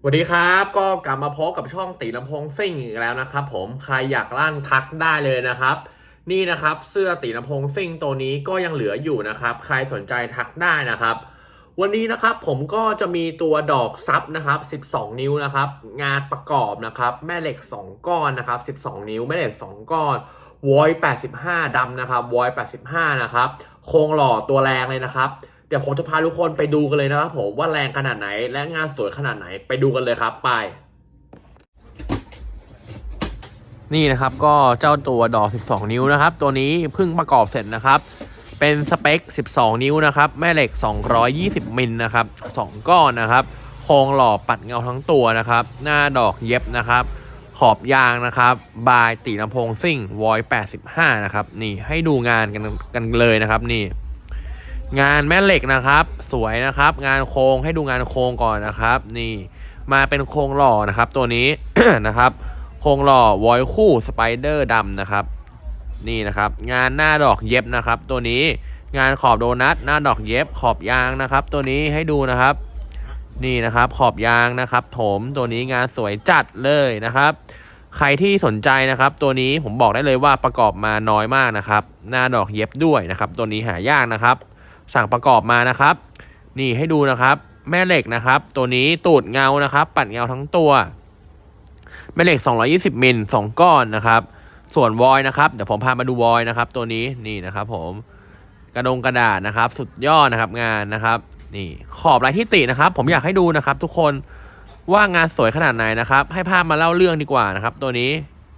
สวัสดีครับก็กลับมาพบกับช่องตีลำโพงซิ่งอีกแล้วนะครับ ผมใครอยากลั่นทักได้เลยนะครับ นี่นะครับเสื้อตีลำโพงซิ่งตัวนี้ก็ยังเหลืออยู่นะครับ ใครสนใจทักได้นะครับ วันนี้นะครับผมก็จะมีตัวดอกซับนะครับ 12 นิ้วนะครับ งานประกอบนะครับ แม่เหล็ก 2 ก้อนนะครับ 12 นิ้วแม่เหล็ก 2 ก้อนวอย85ดำนะครับวอย85 นะครับโครงหล่อตัวแรงเลยนะครับ เดี๋ยวผมจะพาทุกคนไปดูกันเลยนะครับผมว่าแรงขนาดไหนและงานสวยขนาดไหนไปดูกันเลยครับไป นี่นะครับก็เจ้าตัวดอก 12 นิ้วนะครับ ตัวนี้เพิ่งประกอบเสร็จนะครับ เป็นสเปค 12 นิ้วนะครับ แม่เหล็ก 220 มิลนะครับ2ก้อนนะครับโครงหล่อปัดเงาทั้งตัวนะครับ หน้าดอกเย็บนะครับ ขอบยางนะครับ บายตีลำโพงซิ่งวอย85 นะครับ นี่ให้ดูงานกันกันเลยนะครับนี่ งานแม่เหล็กนะครับ สวยนะครับ งานโครงให้ดูงานโครงก่อนนะครับ นี่มาเป็นโครงหล่อนะครับ ตัวนี้ นะครับ โครงหล่อวอยคู่สไปเดอร์ดำนะครับ นี่นะครับ งานหน้าดอกเย็บนะครับ ตัวนี้งานขอบโดนัทหน้าดอกเย็บขอบยางนะครับ ตัวนี้ให้ดูนะครับ นี่นะครับขอบยางนะครับผมตัวนี้งานสวยจัดเลยนะครับ ใครที่สนใจนะครับ ตัวนี้ผมบอกได้เลยว่าประกอบมาน้อยมากนะครับ หน้าดอกเย็บด้วยนะครับ ตัวนี้หายากนะครับ สั่งประกอบมานะครับ นี่ให้ดูนะครับ แม่เหล็กนะครับ ตัวนี้ตูดเงานะครับ ปัดเงาทั้งตัว แม่เหล็ก 220มิล2ก้อนนะครับ ส่วนวอยนะครับเดี๋ยวผมพามาดูวอยนะครับ ตัวนี้นี่นะครับผมกระดงกระดาษนะครับ สุดยอดนะครับงานนะครับนี่ขอบลายที่ตินะครับ ผมอยากให้ดูนะครับ ทุกคนว่างานสวยขนาดไหนนะครับ ให้ภาพมาเล่าเรื่องดีกว่านะครับ ตัวนี้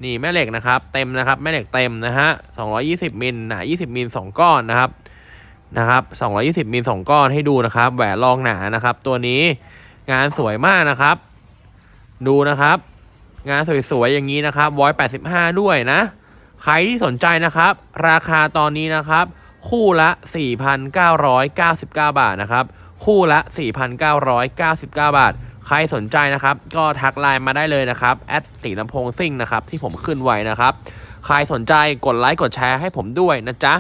นี่แม่เหล็กนะครับ เต็มนะครับ แม่เหล็กเต็มนะฮะ220มิลหนา20มิล2ก้อนนะครับ นะครับ220มิล2ก้อนให้ดูนะครับแหวนรองหนานะครับ ตัวนี้งานสวยมากนะครับ ดูนะครับ งานสวยๆอย่างนี้นะครับวอย85ด้วยนะ ใครที่สนใจนะครับ ราคาตอนนี้นะครับ คู่ละ 4,999 บาทนะครับ คู่ละ 4,999 บาท ใครสนใจนะครับ ก็ทักไลน์มาได้เลยนะครับแอดสีลำโพงซิ่งนะครับที่ผมขึ้นไว้นะครับ ใครสนใจกดไลค์กดแชร์ให้ผมด้วยนะจ๊ะ